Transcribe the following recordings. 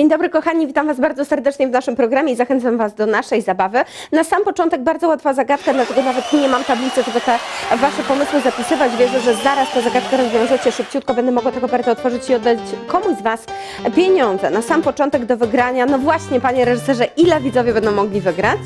Dzień dobry kochani, witam Was bardzo serdecznie w naszym programie i zachęcam Was do naszej zabawy. Na sam początek bardzo łatwa zagadka, dlatego nawet nie mam tablicy, żeby te Wasze pomysły zapisywać. Wierzę, że zaraz tę zagadkę rozwiążecie szybciutko, będę mogła tego kartę otworzyć i oddać komuś z Was pieniądze. Na sam początek do wygrania, no właśnie Panie reżyserze, ile widzowie będą mogli wygrać?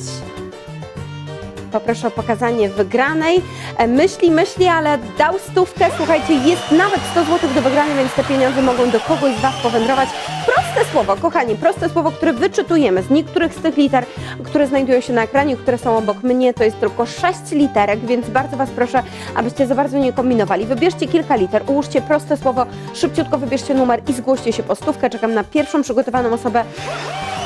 Poproszę o pokazanie wygranej. E, Myśli, myśli, ale dał stówkę. Słuchajcie, jest nawet 100 zł do wygrania, więc te pieniądze mogą do kogoś z Was powędrować. Proste słowo, kochani, proste słowo, które wyczytujemy z niektórych z tych liter, które znajdują się na ekranie, które są obok mnie. To jest tylko 6 literek, więc bardzo Was proszę, abyście za bardzo nie kombinowali. Wybierzcie kilka liter, ułóżcie proste słowo, szybciutko wybierzcie numer i zgłoście się po stówkę. Czekam na pierwszą przygotowaną osobę.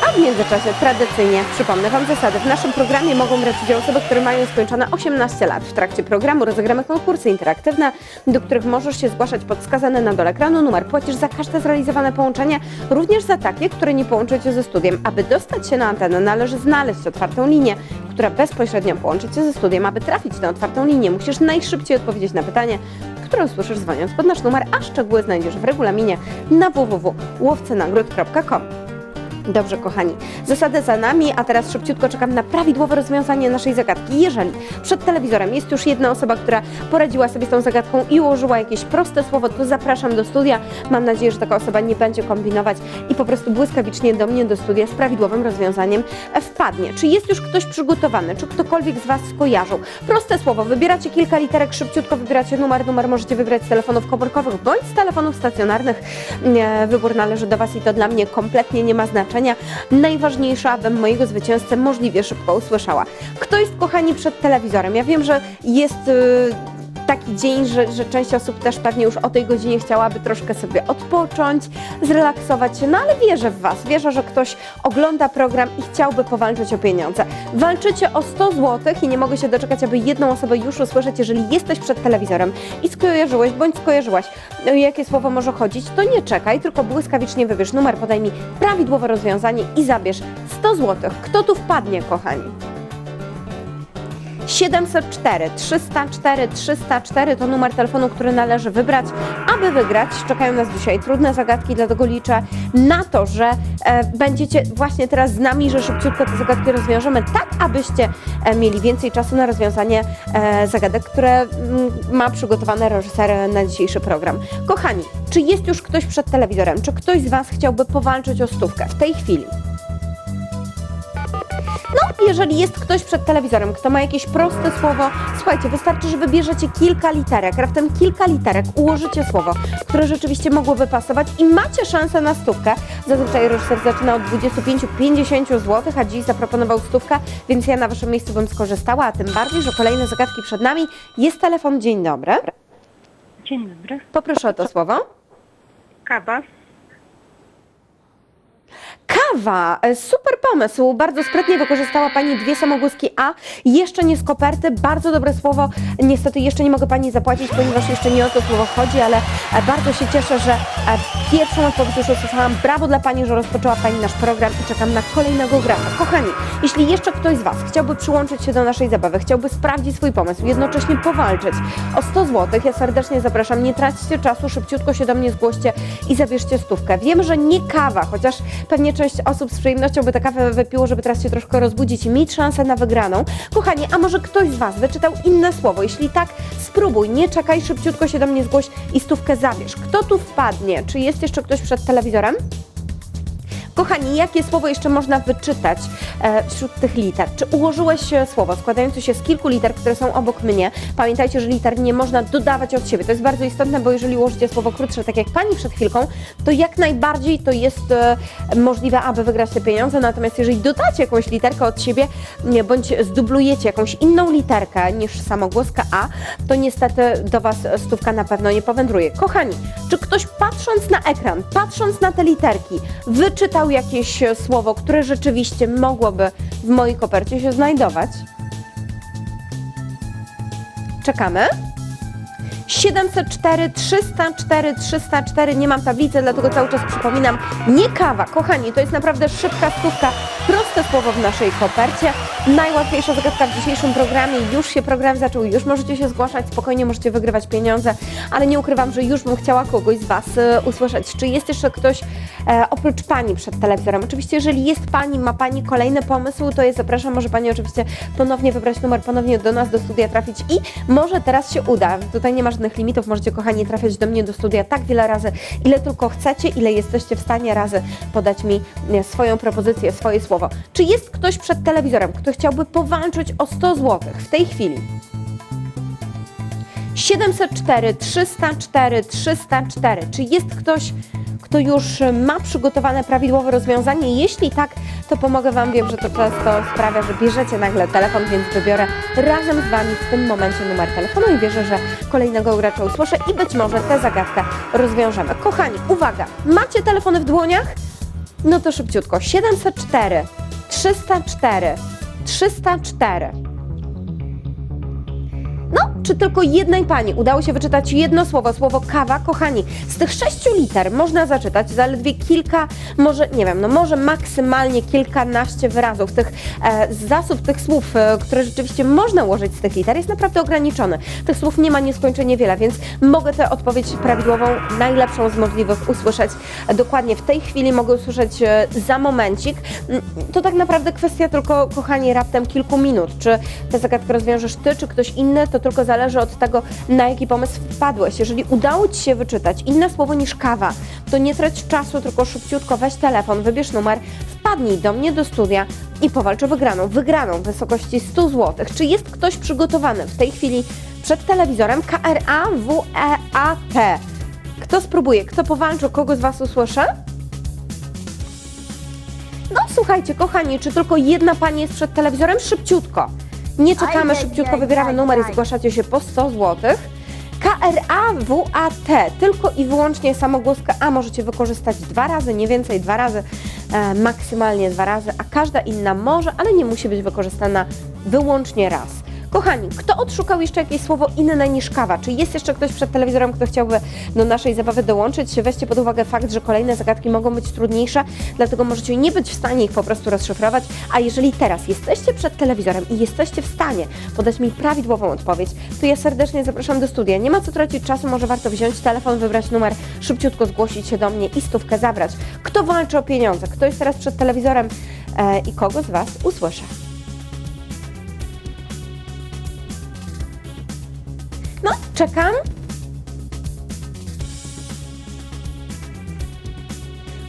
A w międzyczasie tradycyjnie przypomnę Wam zasady. W naszym programie mogą brać udział osoby, które mają skończone 18 lat. W trakcie programu rozegramy konkursy interaktywne, do których możesz się zgłaszać pod wskazany na dole ekranu numer. Płacisz za każde zrealizowane połączenie, również za takie, które nie połączy Cię ze studiem. Aby dostać się na antenę, należy znaleźć otwartą linię, która bezpośrednio połączy Cię ze studiem. Aby trafić na otwartą linię, musisz najszybciej odpowiedzieć na pytanie, które usłyszysz dzwoniąc pod nasz numer, a szczegóły znajdziesz w regulaminie na www.łowcenagród.com. Dobrze, kochani. Zasady za nami, a teraz szybciutko czekam na prawidłowe rozwiązanie naszej zagadki. Jeżeli przed telewizorem jest już jedna osoba, która poradziła sobie z tą zagadką i ułożyła jakieś proste słowo, to zapraszam do studia. Mam nadzieję, że taka osoba nie będzie kombinować i po prostu błyskawicznie do mnie do studia z prawidłowym rozwiązaniem wpadnie. Czy jest już ktoś przygotowany? Czy ktokolwiek z Was skojarzył? Proste słowo. Wybieracie kilka literek, szybciutko wybieracie numer. Numer możecie wybrać z telefonów komórkowych bądź z telefonów stacjonarnych. Wybór należy do Was i to dla mnie kompletnie nie ma znaczenia. Najważniejsze, abym mojego zwycięzcę możliwie szybko usłyszała. Kto jest, kochani, przed telewizorem? Ja wiem, że jest... taki dzień, że, że część osób też pewnie już o tej godzinie chciałaby troszkę sobie odpocząć, zrelaksować się, no ale wierzę w Was, wierzę, że ktoś ogląda program i chciałby powalczyć o pieniądze. Walczycie o 100 zł i nie mogę się doczekać, aby jedną osobę już usłyszeć, jeżeli jesteś przed telewizorem i skojarzyłeś bądź skojarzyłaś, o jakie słowo może chodzić, to nie czekaj, tylko błyskawicznie wybierz numer, podaj mi prawidłowe rozwiązanie i zabierz 100 zł. Kto tu wpadnie, kochani? 704 304 304 to numer telefonu, który należy wybrać, aby wygrać. Czekają nas dzisiaj trudne zagadki, dlatego liczę na to, że e, będziecie właśnie teraz z nami, że szybciutko te zagadki rozwiążemy, tak abyście e, mieli więcej czasu na rozwiązanie e, zagadek, które mm, ma przygotowane reżyser na dzisiejszy program. Kochani, czy jest już ktoś przed telewizorem? Czy ktoś z Was chciałby powalczyć o stówkę w tej chwili? Jeżeli jest ktoś przed telewizorem, kto ma jakieś proste słowo, słuchajcie, wystarczy, że wybierzecie kilka literek, raptem kilka literek, ułożycie słowo, które rzeczywiście mogłoby pasować i macie szansę na stówkę. Zazwyczaj reżyser zaczyna od 25-50 zł, a dziś zaproponował stówkę, więc ja na Waszym miejscu bym skorzystała, a tym bardziej, że kolejne zagadki przed nami. Jest telefon, dzień dobry. Dzień dobry. Poproszę o to słowo. Kawa. Kawa, e, super pomysł, bardzo sprytnie wykorzystała Pani dwie samogłoski A, jeszcze nie z koperty, bardzo dobre słowo, niestety jeszcze nie mogę Pani zapłacić, ponieważ jeszcze nie o to słowo chodzi, ale e, bardzo się cieszę, że e, pierwszą odpowiedź już usłyszałam, brawo dla Pani, że rozpoczęła Pani nasz program i czekam na kolejnego gracza. Kochani, jeśli jeszcze ktoś z Was chciałby przyłączyć się do naszej zabawy, chciałby sprawdzić swój pomysł, jednocześnie powalczyć o 100 zł, ja serdecznie zapraszam, nie traćcie czasu, szybciutko się do mnie zgłoście i zabierzcie stówkę. Wiem, że nie kawa, chociaż pewnie część osób z przyjemnością by tę kawę wypiło, żeby teraz się troszkę rozbudzić i mieć szansę na wygraną. Kochani, a może ktoś z Was wyczytał inne słowo? Jeśli tak, spróbuj, nie czekaj, szybciutko się do mnie zgłoś i stówkę zabierz. Kto tu wpadnie? Czy jest jeszcze ktoś przed telewizorem? Kochani, jakie słowo jeszcze można wyczytać e, wśród tych liter? Czy ułożyłeś e, słowo składające się z kilku liter, które są obok mnie? Pamiętajcie, że liter nie można dodawać od siebie. To jest bardzo istotne, bo jeżeli ułożycie słowo krótsze, tak jak Pani przed chwilką, to jak najbardziej to jest e, możliwe, aby wygrać te pieniądze. Natomiast jeżeli dodacie jakąś literkę od siebie, bądź zdublujecie jakąś inną literkę niż samogłoska A, to niestety do Was stówka na pewno nie powędruje. Kochani, czy ktoś patrząc na ekran, patrząc na te literki, wyczytał jakieś e, słowo, które rzeczywiście mogłoby w mojej kopercie się znajdować? Czekamy. 704 304 304 nie mam tablicy, dlatego cały czas przypominam, nie kawa, kochani, to jest naprawdę szybka stówka, proste słowo w naszej kopercie. Najłatwiejsza zagadka w dzisiejszym programie. Już się program zaczął, już możecie się zgłaszać, spokojnie możecie wygrywać pieniądze, ale nie ukrywam, że już bym chciała kogoś z Was e, usłyszeć. Czy jest jeszcze ktoś e, oprócz Pani przed telewizorem? Oczywiście, jeżeli jest Pani, ma Pani kolejny pomysł, to ja zapraszam, może Pani oczywiście ponownie wybrać numer, ponownie do nas do studia trafić i może teraz się uda. Tutaj nie ma żadnych limitów, możecie kochani trafiać do mnie do studia tak wiele razy, ile tylko chcecie, ile jesteście w stanie razy podać mi e, swoją propozycję, swoje słowo. Czy jest ktoś przed telewizorem, kto chciałby powalczyć o 100 zł w tej chwili? 704 304 304. Czy jest ktoś, kto już ma przygotowane prawidłowe rozwiązanie? Jeśli tak, to pomogę Wam. Wiem, że to często sprawia, że bierzecie nagle telefon, więc wybiorę razem z Wami w tym momencie numer telefonu i wierzę, że kolejnego gracza usłyszę i być może tę zagadkę rozwiążemy. Kochani, uwaga! Macie telefony w dłoniach? No to szybciutko. 704 304 304. No, czy tylko jednej pani udało się wyczytać jedno słowo, słowo kawa, kochani. Z tych sześciu liter można zaczytać zaledwie kilka, może, nie wiem, no może maksymalnie kilkanaście wyrazów. Tych e, zasób tych słów, e, które rzeczywiście można ułożyć z tych liter jest naprawdę ograniczony. Tych słów nie ma nieskończenie wiele, więc mogę tę odpowiedź prawidłową, najlepszą z możliwych usłyszeć dokładnie w tej chwili, mogę usłyszeć e, za momencik. Mm, To tak naprawdę kwestia tylko, kochani, raptem kilku minut. Czy tę zagadkę rozwiążesz ty, czy ktoś inny, to tylko zależy od tego, na jaki pomysł wpadłeś. Jeżeli udało Ci się wyczytać inne słowo niż kawa, to nie trać czasu, tylko szybciutko weź telefon, wybierz numer, wpadnij do mnie do studia i powalcz o wygraną. Wygraną w wysokości 100 zł. Czy jest ktoś przygotowany w tej chwili przed telewizorem KRA WEAT? Kto spróbuje? Kto powalczy? Kogo z Was usłyszę? No słuchajcie, kochani, czy tylko jedna pani jest przed telewizorem? Szybciutko. Nie czekamy, szybciutko wybieramy numer i zgłaszacie się po 100 zł. KRAWAT, tylko i wyłącznie samogłoskę A możecie wykorzystać dwa razy, nie więcej, dwa razy, e, maksymalnie dwa razy, a każda inna może, ale nie musi być wykorzystana wyłącznie raz. Kochani, kto odszukał jeszcze jakieś słowo inne niż kawa? Czy jest jeszcze ktoś przed telewizorem, kto chciałby do naszej zabawy dołączyć? Weźcie pod uwagę fakt, że kolejne zagadki mogą być trudniejsze, dlatego możecie nie być w stanie ich po prostu rozszyfrować. A jeżeli teraz jesteście przed telewizorem i jesteście w stanie podać mi prawidłową odpowiedź, to ja serdecznie zapraszam do studia. Nie ma co tracić czasu, może warto wziąć telefon, wybrać numer, szybciutko zgłosić się do mnie i stówkę zabrać. Kto walczy o pieniądze? Kto jest teraz przed telewizorem e, i kogo z Was usłyszę? Czekam.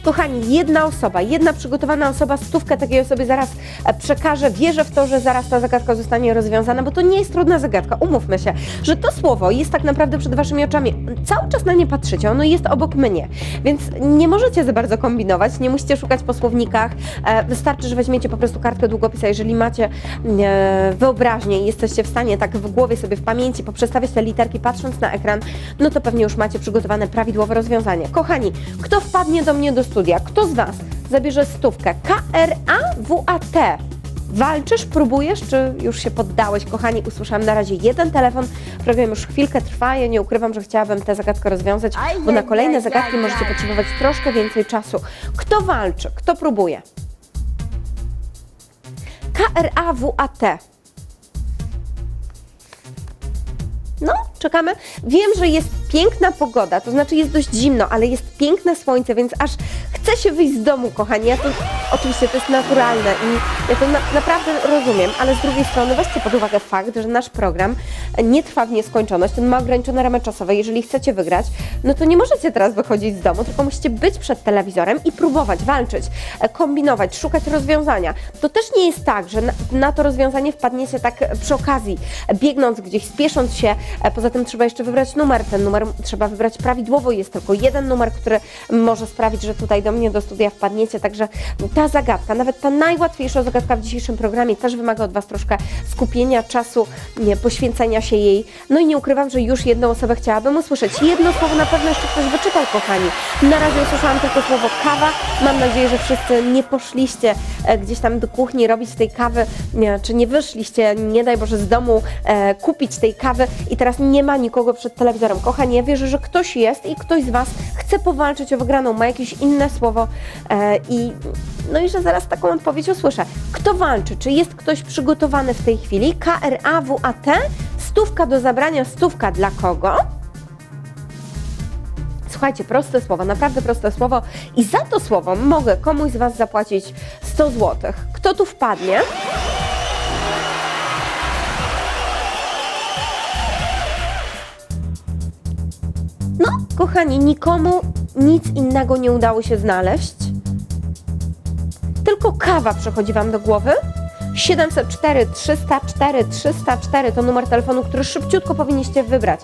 Kochani, jedna osoba, jedna przygotowana osoba, stówkę takiej osobie zaraz e, przekaże. Wierzę w to, że zaraz ta zagadka zostanie rozwiązana, bo to nie jest trudna zagadka. Umówmy się, że to słowo jest tak naprawdę przed waszymi oczami. Cały czas na nie patrzycie, ono jest obok mnie, więc nie możecie za bardzo kombinować, nie musicie szukać po słownikach. E, Wystarczy, że weźmiecie po prostu kartkę długopisa, jeżeli macie e, wyobraźnię i jesteście w stanie tak w głowie sobie, w pamięci poprzestawiać te literki patrząc na ekran, no to pewnie już macie przygotowane prawidłowe rozwiązanie. Kochani, kto wpadnie do mnie do studia? Kto z Was zabierze stówkę? K-R-A-W-A-T. Walczysz, próbujesz, czy już się poddałeś? Kochani, usłyszałam na razie jeden telefon. Program już chwilkę trwa. Ja nie ukrywam, że chciałabym tę zagadkę rozwiązać, bo na kolejne zagadki możecie potrzebować troszkę więcej czasu. Kto walczy? Kto próbuje? K-R-A-W-A-T. No, czekamy. Wiem, że jest piękna pogoda, to znaczy jest dość zimno, ale jest piękne słońce, więc aż chce się wyjść z domu, kochani. Ja to oczywiście to jest naturalne i ja to na, naprawdę rozumiem, ale z drugiej strony weźcie pod uwagę fakt, że nasz program nie trwa w nieskończoność, on ma ograniczone ramy czasowe. Jeżeli chcecie wygrać, no to nie możecie teraz wychodzić z domu, tylko musicie być przed telewizorem i próbować walczyć, e, kombinować, szukać rozwiązania. To też nie jest tak, że na, na to rozwiązanie wpadniecie tak przy okazji, biegnąc gdzieś, spiesząc się. E, Poza tym trzeba jeszcze wybrać numer. Ten numer trzeba wybrać prawidłowo. Jest tylko jeden numer, który może sprawić, że tutaj do mnie do studia wpadniecie. Także ta zagadka, nawet ta najłatwiejsza zagadka w dzisiejszym programie też wymaga od Was troszkę skupienia, czasu, nie, poświęcenia się jej. No i nie ukrywam, że już jedną osobę chciałabym usłyszeć. Jedno słowo na pewno jeszcze ktoś wyczytał, kochani. Na razie usłyszałam tylko słowo kawa. Mam nadzieję, że wszyscy nie poszliście e, gdzieś tam do kuchni robić tej kawy, czy nie wyszliście, nie daj Boże, z domu e, kupić tej kawy i teraz nie ma nikogo przed telewizorem. Kochani, ja wierzę, że ktoś jest i ktoś z Was chce powalczyć o wygraną, ma jakieś inne słowo e, i no i że zaraz taką odpowiedź usłyszę. Kto walczy? Czy jest ktoś przygotowany w tej chwili? KRAWAT, stówka do zabrania, stówka dla kogo? Słuchajcie, proste słowo, naprawdę proste słowo i za to słowo mogę komuś z Was zapłacić 100 zł. Kto tu wpadnie? Kochani, nikomu nic innego nie udało się znaleźć. Tylko kawa przychodzi Wam do głowy. 704 304 304 to numer telefonu, który szybciutko powinniście wybrać.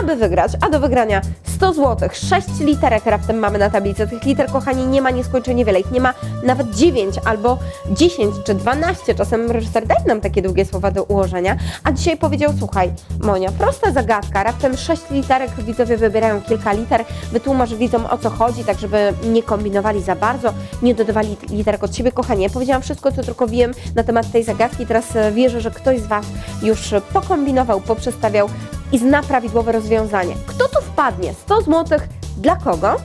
Aby wygrać, a do wygrania 100 zł, 6 literek raptem mamy na tablicy. Tych liter, kochani, nie ma nieskończenie wiele. Ich nie ma nawet 9 albo 10 czy 12. Czasem reżyser daje nam takie długie słowa do ułożenia. A dzisiaj powiedział, słuchaj, Monia, prosta zagadka. Raptem 6 literek, widzowie wybierają kilka liter. Wytłumacz widzom o co chodzi, tak żeby nie kombinowali za bardzo, nie dodawali literek od siebie. Kochanie, powiedziałam wszystko, co tylko wiem na temat tej zagadki. Teraz e, wierzę, że ktoś z Was już pokombinował, poprzestawiał i zna prawidłowe rozwiązanie. Kto tu wpadnie? 100 zł dla kogo?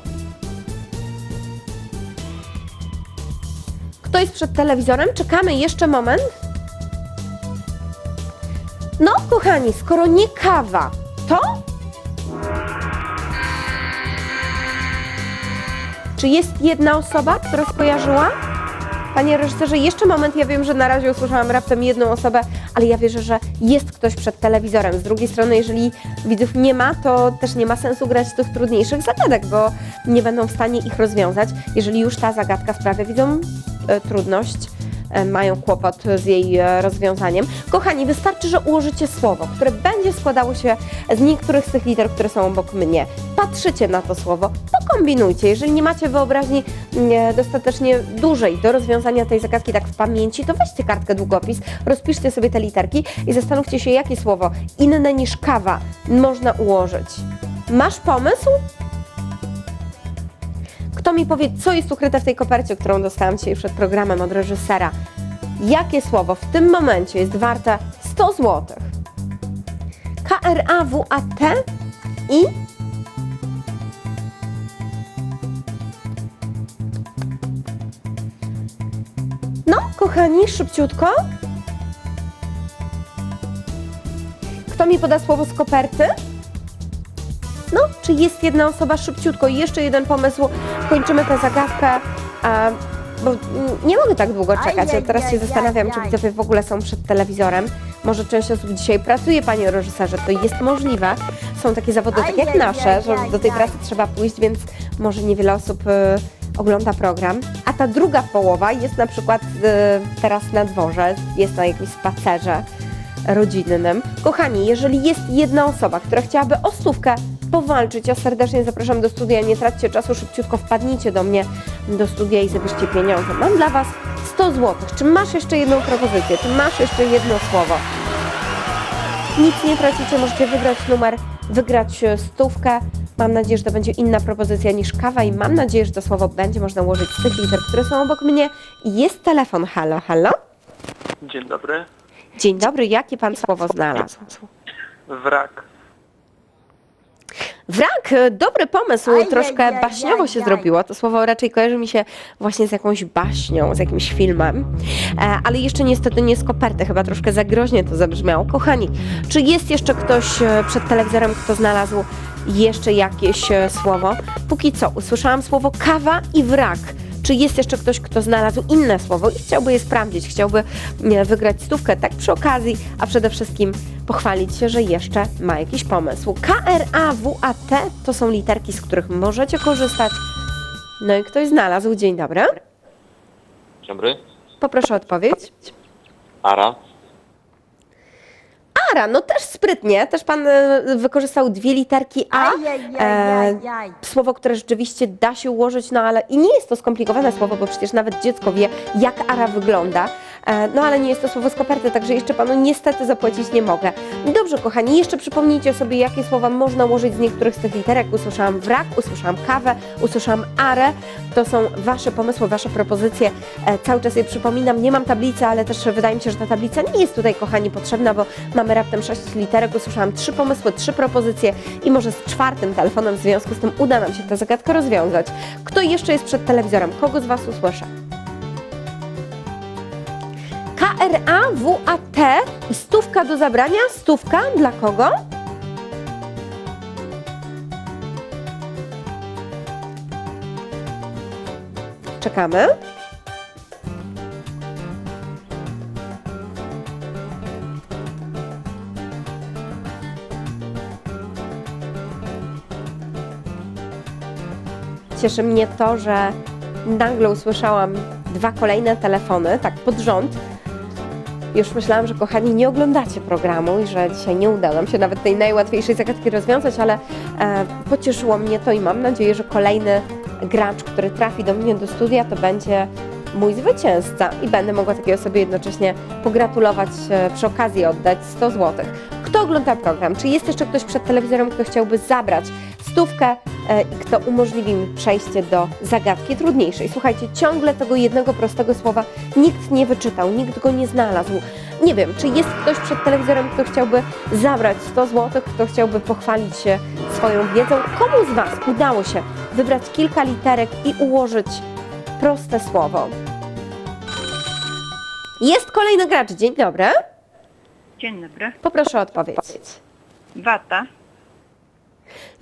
Kto jest przed telewizorem? Czekamy jeszcze moment. No, kochani, skoro nie kawa, to? Czy jest jedna osoba, która skojarzyła? Panie reżyserze, jeszcze moment, ja wiem, że na razie usłyszałam raptem jedną osobę, ale ja wierzę, że jest ktoś przed telewizorem. Z drugiej strony, jeżeli widzów nie ma, to też nie ma sensu grać tych trudniejszych zagadek, bo nie będą w stanie ich rozwiązać, jeżeli już ta zagadka sprawia widzom e, trudność mają kłopot z jej e, rozwiązaniem. Kochani, wystarczy, że ułożycie słowo, które będzie składało się z niektórych z tych liter, które są obok mnie. Patrzycie na to słowo, pokombinujcie. Jeżeli nie macie wyobraźni mm, dostatecznie dużej do rozwiązania tej zagadki tak w pamięci, to weźcie kartkę długopis, rozpiszcie sobie te literki i zastanówcie się, jakie słowo inne niż kawa można ułożyć. Masz pomysł? Kto mi powie, co jest ukryte w tej kopercie, którą dostałam dzisiaj przed programem od reżysera? Jakie słowo w tym momencie jest warte 100 zł? K-R-A-W-A-T i No, kochani, szybciutko. Kto mi poda słowo z koperty? No, czy jest jedna osoba szybciutko? Jeszcze jeden pomysł. Kończymy tę zagadkę. A, bo nie mogę tak długo czekać. Ja teraz się zastanawiam, czy widzowie w ogóle są przed telewizorem. Może część osób dzisiaj pracuje, panie reżyserze, to jest możliwe. Są takie zawody, tak jak nasze, że do tej pracy trzeba pójść, więc może niewiele osób y, ogląda program. A ta druga połowa jest na przykład y, teraz na dworze, jest na jakimś spacerze rodzinnym. Kochani, jeżeli jest jedna osoba, która chciałaby o stówkę powalczyć, ja serdecznie zapraszam do studia, nie traćcie czasu, szybciutko wpadnijcie do mnie do studia i zabierzcie pieniądze. Mam dla Was 100 zł. Czy masz jeszcze jedną propozycję? Czy masz jeszcze jedno słowo? Nic nie tracicie, możecie wybrać numer, wygrać e, stówkę. Mam nadzieję, że to będzie inna propozycja niż kawa i mam nadzieję, że to słowo będzie można ułożyć z tych liter, które są obok mnie. Jest telefon. Halo, halo? Dzień dobry. Dzień dobry, jakie Pan słowo znalazł? Wrak. Wrak, e, dobry pomysł, troszkę baśniowo się zrobiło. To słowo raczej kojarzy mi się właśnie z jakąś baśnią, z jakimś filmem. E, ale jeszcze niestety nie z koperty, chyba troszkę za groźnie to zabrzmiało. Kochani, czy jest jeszcze ktoś e, przed telewizorem, kto znalazł jeszcze jakieś e, słowo? Póki co, usłyszałam słowo kawa i wrak. Czy jest jeszcze ktoś, kto znalazł inne słowo i chciałby je sprawdzić, chciałby e, wygrać stówkę tak przy okazji, a przede wszystkim pochwalić się, że jeszcze ma jakiś pomysł. K-R-A-W-A-T to są literki, z których możecie korzystać. No i ktoś znalazł. Dzień dobry. Dzień dobry. Poproszę o odpowiedź. Ara. Ara, no też sprytnie. Też pan e, wykorzystał dwie literki A. E, słowo, które rzeczywiście da się ułożyć, no ale i nie jest to skomplikowane słowo, bo przecież nawet dziecko wie, jak ara wygląda. E, No ale nie jest to słowo z koperty, także jeszcze panu niestety zapłacić nie mogę. Dobrze, kochani, jeszcze przypomnijcie sobie, jakie słowa można ułożyć z niektórych z tych literek. Usłyszałam wrak, usłyszałam kawę, usłyszałam arę. To są wasze pomysły, wasze propozycje. E, Cały czas je przypominam, nie mam tablicy, ale też wydaje mi się, że ta tablica nie jest tutaj, kochani, potrzebna, bo mamy raptem sześć literek. Usłyszałam trzy pomysły, trzy propozycje i może z czwartym telefonem w związku z tym uda nam się tę zagadkę rozwiązać. Kto jeszcze jest przed telewizorem? Kogo z was usłyszę? K-R-A-W-A-T, stówka do zabrania, stówka dla kogo? Czekamy. Cieszy mnie to, że nagle usłyszałam dwa kolejne telefony, tak pod rząd. Już myślałam, że kochani nie oglądacie programu i że dzisiaj nie uda nam się nawet tej najłatwiejszej zagadki rozwiązać, ale e, pocieszyło mnie to i mam nadzieję, że kolejny gracz, który trafi do mnie do studia, to będzie mój zwycięzca i będę mogła takiej osobie jednocześnie pogratulować, e, przy okazji oddać 100 zł. Kto ogląda program? Czy jest jeszcze ktoś przed telewizorem, kto chciałby zabrać stówkę kto umożliwi mi przejście do zagadki trudniejszej? Słuchajcie, ciągle tego jednego prostego słowa nikt nie wyczytał, nikt go nie znalazł. Nie wiem, czy jest ktoś przed telewizorem, kto chciałby zabrać 100 zł, kto chciałby pochwalić się swoją wiedzą? Komu z Was udało się wybrać kilka literek i ułożyć proste słowo? Jest kolejny gracz. Dzień dobry. Dzień dobry. Poproszę o odpowiedź. Wata.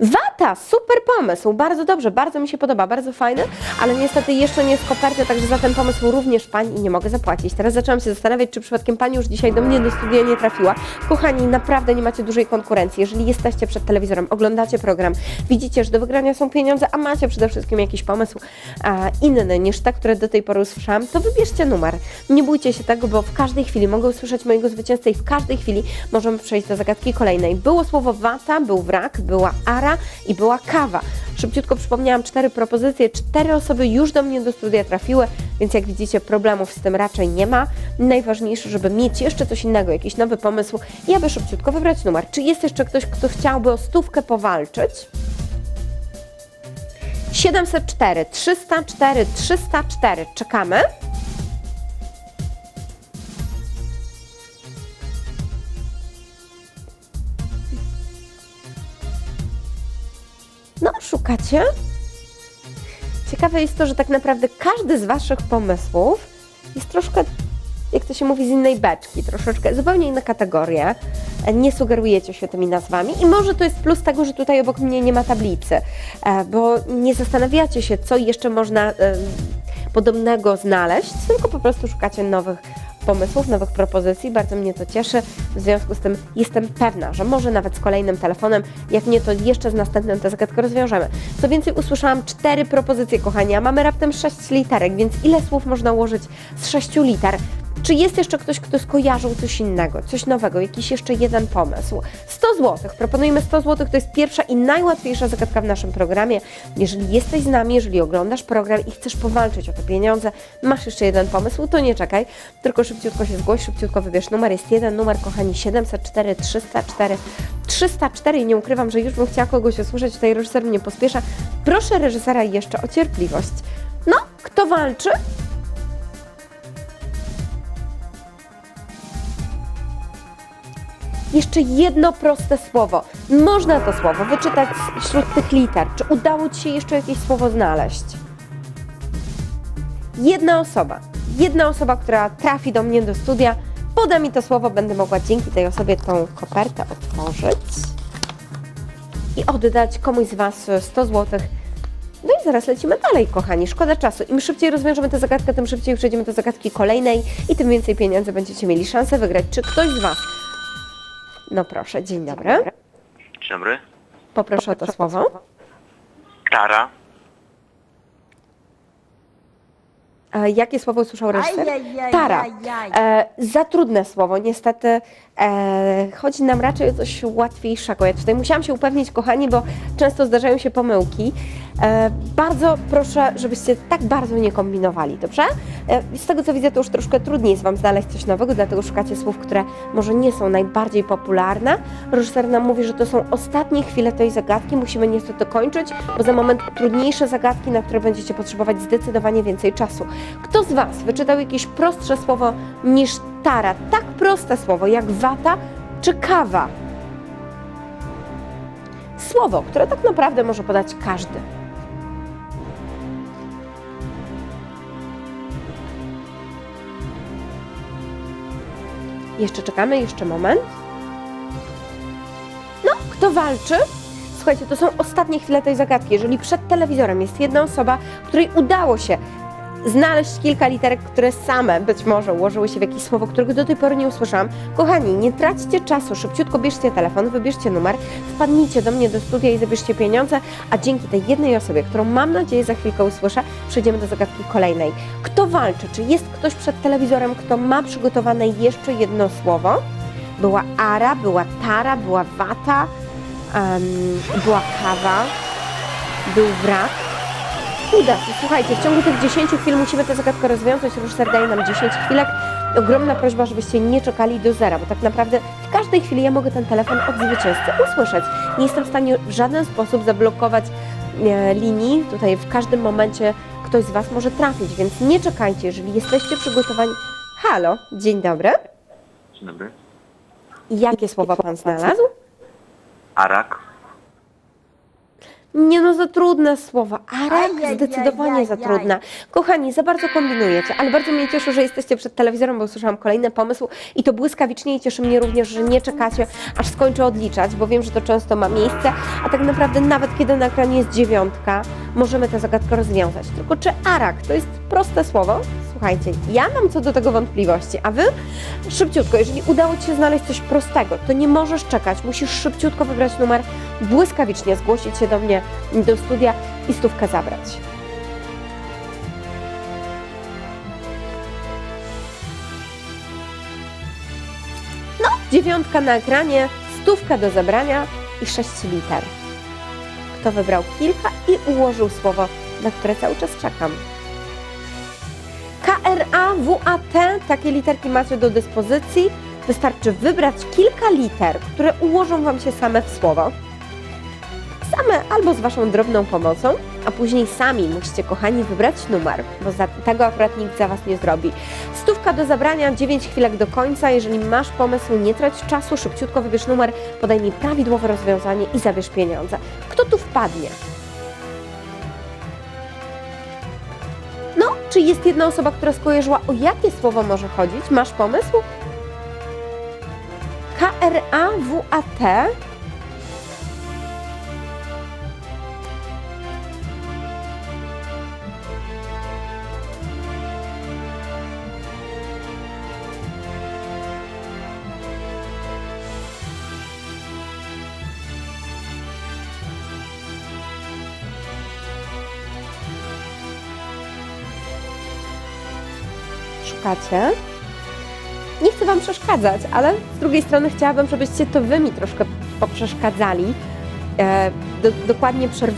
Wata, super pomysł, bardzo dobrze, bardzo mi się podoba, bardzo fajny, ale niestety jeszcze nie z koperty, także za ten pomysł również Pani nie mogę zapłacić. Teraz zaczęłam się zastanawiać, czy przypadkiem Pani już dzisiaj do mnie do studia nie trafiła. Kochani, naprawdę nie macie dużej konkurencji. Jeżeli jesteście przed telewizorem, oglądacie program, widzicie, że do wygrania są pieniądze, a macie przede wszystkim jakiś pomysł a, inny niż te, które do tej pory usłyszałam, to wybierzcie numer. Nie bójcie się tego, bo w każdej chwili mogę usłyszeć mojego zwycięzcę i w każdej chwili możemy przejść do zagadki kolejnej. Było słowo wata, był wrak, była ara i była kawa. Szybciutko przypomniałam cztery propozycje, cztery osoby już do mnie do studia trafiły, więc jak widzicie problemów z tym raczej nie ma. Najważniejsze, żeby mieć jeszcze coś innego, jakiś nowy pomysł i aby szybciutko wybrać numer. Czy jest jeszcze ktoś, kto chciałby o stówkę powalczyć? 704, 304, 304. Czekamy. Szukacie? Ciekawe jest to, że tak naprawdę każdy z Waszych pomysłów jest troszkę, jak to się mówi, z innej beczki, troszeczkę zupełnie inna kategoria. Nie sugerujecie się tymi nazwami i może to jest plus tego, że tutaj obok mnie nie ma tablicy, e, bo nie zastanawiacie się, co jeszcze można e, podobnego znaleźć, tylko po prostu szukacie nowych pomysłów, nowych propozycji. Bardzo mnie to cieszy. W związku z tym jestem pewna, że może nawet z kolejnym telefonem, jak nie, to jeszcze z następnym tę zagadkę rozwiążemy. Co więcej, usłyszałam cztery propozycje, kochani, a mamy raptem sześć literek, więc ile słów można ułożyć z sześciu liter? Czy jest jeszcze ktoś, kto skojarzył coś innego, coś nowego, jakiś jeszcze jeden pomysł? 100 zł. Proponujemy 100 zł. To jest pierwsza i najłatwiejsza zagadka w naszym programie. Jeżeli jesteś z nami, jeżeli oglądasz program i chcesz powalczyć o te pieniądze, masz jeszcze jeden pomysł, to nie czekaj, tylko szybciutko się zgłoś, szybciutko wybierz numer. Jest jeden numer, kochani, 704 304 304 i nie ukrywam, że już bym chciała kogoś usłyszeć, tutaj reżyser mnie pospiesza. Proszę reżysera jeszcze o cierpliwość. No, kto walczy? Jeszcze jedno proste słowo. Można to słowo wyczytać wśród tych liter. Czy udało Ci się jeszcze jakieś słowo znaleźć? Jedna osoba, jedna osoba, która trafi do mnie do studia, poda mi to słowo, będę mogła dzięki tej osobie tą kopertę otworzyć i oddać komuś z Was 100 zł. No i zaraz lecimy dalej, kochani. Szkoda czasu. Im szybciej rozwiążemy tę zagadkę, tym szybciej przejdziemy do zagadki kolejnej i tym więcej pieniędzy będziecie mieli szansę wygrać. Czy ktoś z Was no proszę, dzień dobry. Dzień dobry. Poproszę o to słowo. Tara. E, jakie słowo usłyszał reżyser? Tara. E, za trudne słowo, niestety. E, chodzi nam raczej o coś łatwiejszego. Ja tutaj musiałam się upewnić, kochani, bo często zdarzają się pomyłki. E, bardzo proszę, żebyście tak bardzo nie kombinowali, dobrze? E, z tego co widzę, to już troszkę trudniej jest Wam znaleźć coś nowego, dlatego szukacie słów, które może nie są najbardziej popularne. Reżyser nam mówi, że to są ostatnie chwile tej zagadki, musimy niestety kończyć, bo za moment trudniejsze zagadki, na które będziecie potrzebować zdecydowanie więcej czasu. Kto z Was wyczytał jakieś prostsze słowo niż tara? Tak proste słowo jak wata czy kawa? Słowo, które tak naprawdę może podać każdy. Jeszcze czekamy, jeszcze moment. No, kto walczy? Słuchajcie, to są ostatnie chwile tej zagadki. Jeżeli przed telewizorem jest jedna osoba, której udało się znaleźć kilka literek, które same być może ułożyły się w jakieś słowo, którego do tej pory nie usłyszałam. Kochani, nie traćcie czasu, szybciutko bierzcie telefon, wybierzcie numer, wpadnijcie do mnie do studia i zabierzcie pieniądze, a dzięki tej jednej osobie, którą mam nadzieję za chwilkę usłyszę, przejdziemy do zagadki kolejnej. Kto walczy? Czy jest ktoś przed telewizorem, kto ma przygotowane jeszcze jedno słowo? Była ara, była tara, była wata, em, była kawa, był wrak. Uda się, słuchajcie, w ciągu tych 10 chwil musimy tę zagadkę rozwiązać. Reżyser daje nam 10 chwilek. Ogromna prośba, żebyście nie czekali do zera, bo tak naprawdę w każdej chwili ja mogę ten telefon od zwycięzcy usłyszeć. Nie jestem w stanie w żaden sposób zablokować e, linii. Tutaj w każdym momencie ktoś z Was może trafić, więc nie czekajcie, jeżeli jesteście przygotowani. Halo, dzień dobry. Dzień dobry. Jakie słowa Pan znalazł? Arak. Nie no, za trudne słowa. Arek Ajajajajaj. zdecydowanie za trudne. Kochani, za bardzo kombinujecie, ale bardzo mnie cieszy, że jesteście przed telewizorem, bo usłyszałam kolejny pomysł i to błyskawicznie i cieszy mnie również, że nie czekacie, aż skończę odliczać, bo wiem, że to często ma miejsce, a tak naprawdę nawet kiedy na ekranie jest dziewiątka, możemy tę zagadkę rozwiązać. Tylko czy arak to jest proste słowo? Słuchajcie, ja mam co do tego wątpliwości, a wy szybciutko, jeżeli udało Ci się znaleźć coś prostego, to nie możesz czekać, musisz szybciutko wybrać numer, błyskawicznie zgłosić się do mnie do studia i stówkę zabrać. No, dziewiątka na ekranie, stówka do zabrania i sześć liter. Kto wybrał kilka i ułożył słowo, na które cały czas czekam. KRA, WAT, takie literki macie do dyspozycji. Wystarczy wybrać kilka liter, które ułożą Wam się same w słowo. Same albo z Waszą drobną pomocą, a później sami musicie, kochani, wybrać numer, bo za, tego akurat nikt za Was nie zrobi. Stówka do zabrania, 9 chwilek do końca. Jeżeli masz pomysł, nie trać czasu, szybciutko wybierz numer, podaj mi prawidłowe rozwiązanie i zabierz pieniądze. Kto tu wpadnie? No, czy jest jedna osoba, która skojarzyła, o jakie słowo może chodzić? Masz pomysł? K-R-A-W-A-T? Szukacie? Nie chcę Wam przeszkadzać, ale z drugiej strony chciałabym, żebyście to Wy mi troszkę poprzeszkadzali. E, do, dokładnie przerwali